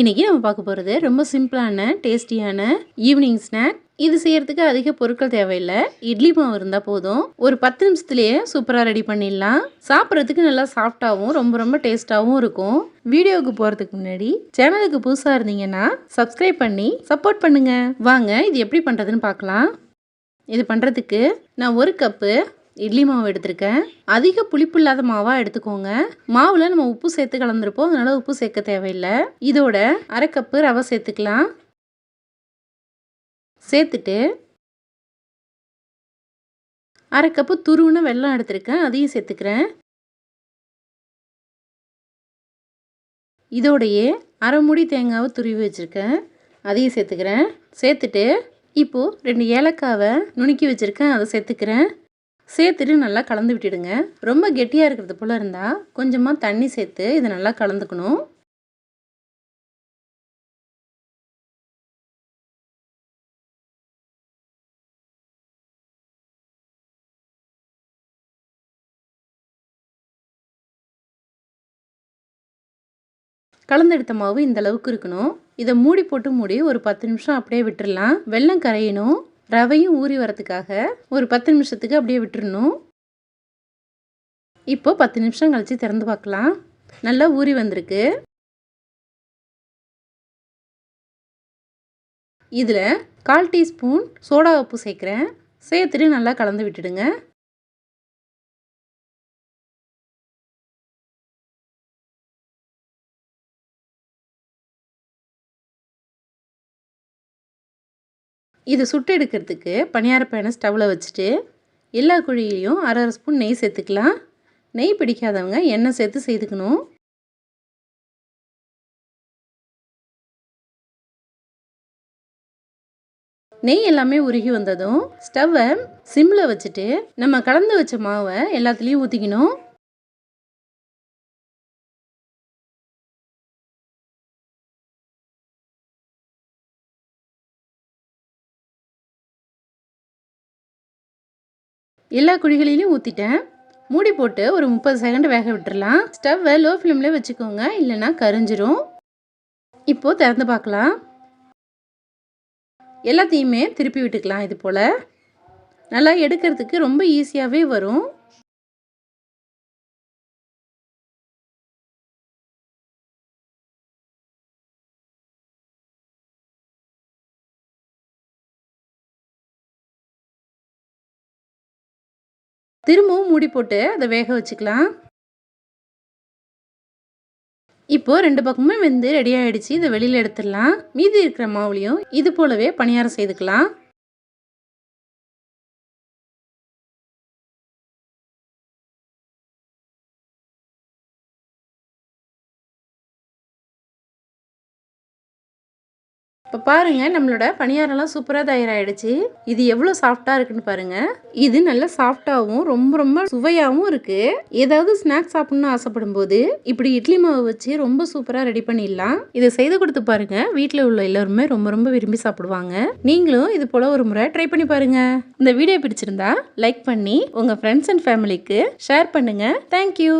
இன்றைக்கி நம்ம பார்க்க போகிறது ரொம்ப சிம்பிளான டேஸ்டியான ஈவினிங் ஸ்நாக் இது செய்யறதுக்கு அதிக பொருட்கள் தேவையில்லை. இட்லி மாவு இருந்தால் போதும். ஒரு பத்து நிமிஷத்துலேயே சூப்பராக ரெடி பண்ணிடலாம். சாப்பிட்றதுக்கு நல்லா சாஃப்டாகவும் ரொம்ப ரொம்ப டேஸ்ட்டாகவும் இருக்கும். வீடியோவுக்கு போகிறதுக்கு முன்னாடி சேனலுக்கு புதுசாக இருந்தீங்கன்னா சப்ஸ்கிரைப் பண்ணி சப்போர்ட் பண்ணுங்கள் வாங்க இது எப்படி பண்ணுறதுன்னு பார்க்கலாம். இது பண்ணுறதுக்கு நான் ஒரு கப்பு இட்லி மாவு எடுத்திருக்கேன். அதிக புளிப்பு இல்லாத மாவாக எடுத்துக்கோங்க. மாவில் நம்ம உப்பு சேர்த்து கலந்துருப்போம். அதனால் உப்பு சேர்க்க தேவையில்லை. இதோட அரை கப்பு ரவை சேர்த்துக்கலாம். சேர்த்துட்டு அரை கப்பு துருவுன வெல்லம் எடுத்திருக்கேன். அதையும் சேர்த்துக்கிறேன். இதோடையே அரைமுடி தேங்காவை துருவி வச்சுருக்கேன். அதையும் சேர்த்துக்கிறேன். சேர்த்துட்டு இப்போது ரெண்டு ஏலக்காவை நுணுக்கி வச்சுருக்கேன். அதை சேர்த்துக்கிறேன். சேர்த்துட்டு நல்லா கலந்து விட்டுடுங்க. ரொம்ப கெட்டியாக இருக்கிறது போல் இருந்தால் கொஞ்சமாக தண்ணி சேர்த்து இதை நல்லா கலந்துக்கணும். கலந்தெடுத்த மாவு இந்த அளவுக்கு இருக்கணும். இதை மூடி போட்டு மூடி ஒரு பத்து நிமிஷம் அப்படியே விட்டுடலாம் வெள்ளம் கரையணும். ரவையும் ஊறி வரத்துக்காக ஒரு பத்து நிமிஷத்துக்கு அப்படியே விட்டுறணும். இப்போ பத்து நிமிஷம் கழித்து திறந்து பார்க்கலாம். நல்லா ஊறி வந்திருக்கு. இதில் கால் டீஸ்பூன் சோடா உப்பு சேர்க்குறேன். சேர்த்துட்டு நல்லா கலந்து விட்டுடுங்க. இது சுட்டு எடுக்கிறதுக்கு பணியார பேனை ஸ்டவ்வில் வச்சுட்டு எல்லா குழியிலையும் அரை அரை ஸ்பூன் நெய் சேர்த்துக்கலாம். நெய் பிடிக்காதவங்க எண்ணெய் சேர்த்து செய்துக்கணும். நெய் எல்லாமே உருகி வந்ததும் ஸ்டவ்வை சிம்மில் வச்சுட்டு நம்ம கலந்து வச்ச மாவை எல்லாத்துலேயும் ஊற்றிக்கணும் எல்லா குழிகளிலையும் ஊற்றிட்டேன் மூடி போட்டு ஒரு முப்பது செகண்ட் வேக விட்டுறலாம். ஸ்டவ்வை லோ ஃப்ளேமில் வச்சுக்கோங்க. இல்லைன்னா கரிஞ்சிரும். இப்போது திறந்து பார்க்கலாம். எல்லாத்தையுமே திருப்பி விட்டுக்கலாம் இது போல். நல்லா எடுக்கிறதுக்கு ரொம்ப ஈஸியாகவே வரும். திரும்பவும் மூடி போட்டு அதை வேக வச்சுக்கலாம். இப்போது ரெண்டு பக்கமும் வெந்து ரெடி ஆகிடுச்சு இதை வெளியில் எடுத்துடலாம். மீதி இருக்கிற மாவுலையும் இது போலவே பணியாரம் செய்துக்கலாம். இப்போ பாருங்கள் நம்மளோட பணியாரம்லாம் சூப்பராக தயாராகிடுச்சு இது எவ்வளோ சாஃப்டாக இருக்குன்னு பாருங்கள் இது நல்ல சாஃப்டாகவும் ரொம்ப ரொம்ப சுவையாகவும் இருக்குது ஏதாவது ஸ்நாக்ஸ் சாப்பிட்ணுன்னு ஆசைப்படும் போது இப்படி இட்லி மாவு வச்சு ரொம்ப சூப்பராக ரெடி பண்ணிடலாம். இதை செய்து கொடுத்து பாருங்கள் வீட்டில் உள்ள எல்லோருமே ரொம்ப ரொம்ப விரும்பி சாப்பிடுவாங்க. நீங்களும் இது போல் ஒரு முறை ட்ரை பண்ணி பாருங்கள் இந்த வீடியோ பிடிச்சிருந்தா லைக் பண்ணி உங்கள் ஃப்ரெண்ட்ஸ் அண்ட் ஃபேமிலிக்கு ஷேர் பண்ணுங்கள் தேங்க்யூ